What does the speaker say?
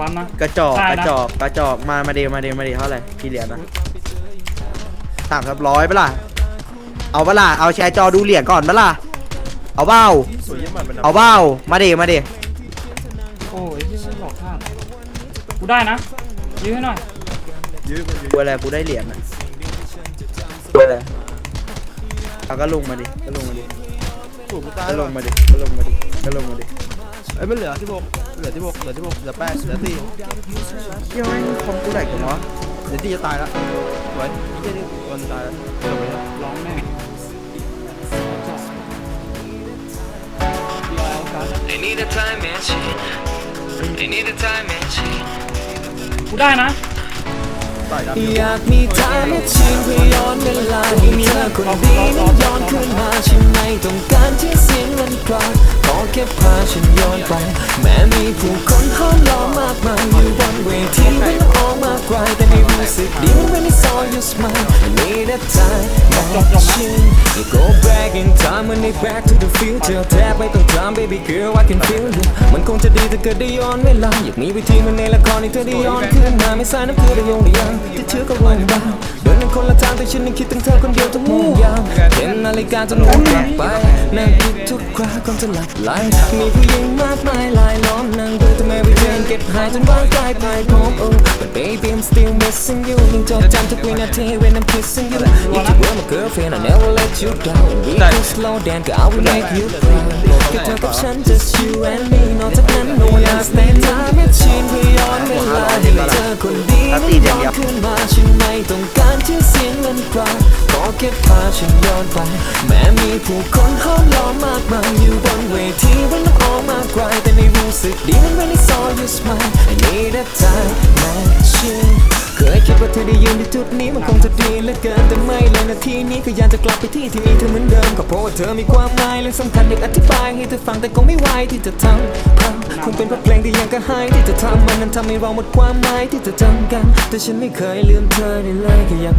บัมนะ กระจอกได้กนะ ระจอกกระจอกมามาเดมาเดมาเดเท่าไหร่กี่เหรียญนะสามกับร้อยปะล่ะเอาปะล่ะเอาแชร์จอดูเหรียญก่อนปะล่ะเอาเบ้าสวยยี่มันเป็นเอาเบ้ามาเดมาเดโอ้ยที่หลอกข้างกูได้นะยื้อให้หน่อยยื้อมันยื้อกูอะไรกูได้เหรียญนะกูอะไรเอาก็ลงมาดิก็ลงมาดิถูกกูตายก็ลลงงมาดิก็ลงมาดิก็ลงมาดิ เอ้ยมันเหลือที่หกเหลือที่หกเหลือที่หกเหลือแปดเหลือสี่เชี่ยไม่งคอมกูไหลกันวะเหลือที่จะตายแล้วไว้เหี้ยนี่วันตายแล้วจบไปแล้วร้องแม่ง I need a time machine. I need a time machine. กูได้นะตายแล้วอยากมีทางและชิงเพื่อย้อนเวลาให้เธอคนดีนั้นย้อนคืนมาฉันไม่ต้องการที่เสียงมันกลางขอ แค่พาฉันย้อนไป แม้มีผู้คนห้อมล้อมมากมายอยู่บนเวทีมันออกมากวาแต่ไม่รู้สึกดี when I saw you smile I need a time machine you go back in time when they back to the future แทบไม่ต้องถาม baby girl I can feel you มันคงจะดีถ้าเกิดได้ย้อนเวลาอยากมีวิธีเหมันในละครให้เธอได้ย้อนคืนมาไม่สายน้ำเกลือได้ยงได้ยัง ฉันยังคิดถึงเธอคนเดียวทุกมุมยามเห็นนาฬิกาจนหมุนกลับไปนั่งคิดทุกคราก่อนจะหลับไหลมีผู้หญิงมากมายหลายล้อมนั่งดูทำไมวิเทนเก็บหายจนบ้านกลายไปพบ oh but baby I'm still missing you ยังจดจำทุกวินาที when I'm kissing you if you were my girlfriend I never let you down and we can slow down 'cause I will make you proud แค่เธอกับฉัน just you and me นอกจากนั้น no one else stand time machine เต้องการที่เสียงเงินกลาขอแค่พาฉันย้อนไป แม้มีผู้คนห้อมล้อมมากมายอยู่บนเวทีวันน้ำออกมากลาแต่ไม่รู้สึกดีมัน when I saw you smile I need a time machine เธอได้ยืนที่จุดนี้มันคงจะดีเหลือเกินแต่ไม่เลยนาทีนี้ก็ยากจะกลับไปที่ที่มีเธอเหมือนเดิมก็เพราะว่าเธอมีความหมายและสำคัญอยากอธิบายให้เธอฟังแต่ก็ไม่ไหวที่จะทำคงเป็นเพราะเพลงที่ยังกระหายที่จะทำมันนั้นทำให้เราหมดความหมายที่จะจำกัน แต่ฉันไม่เคยลืมเธอได้เลยแค่อยาก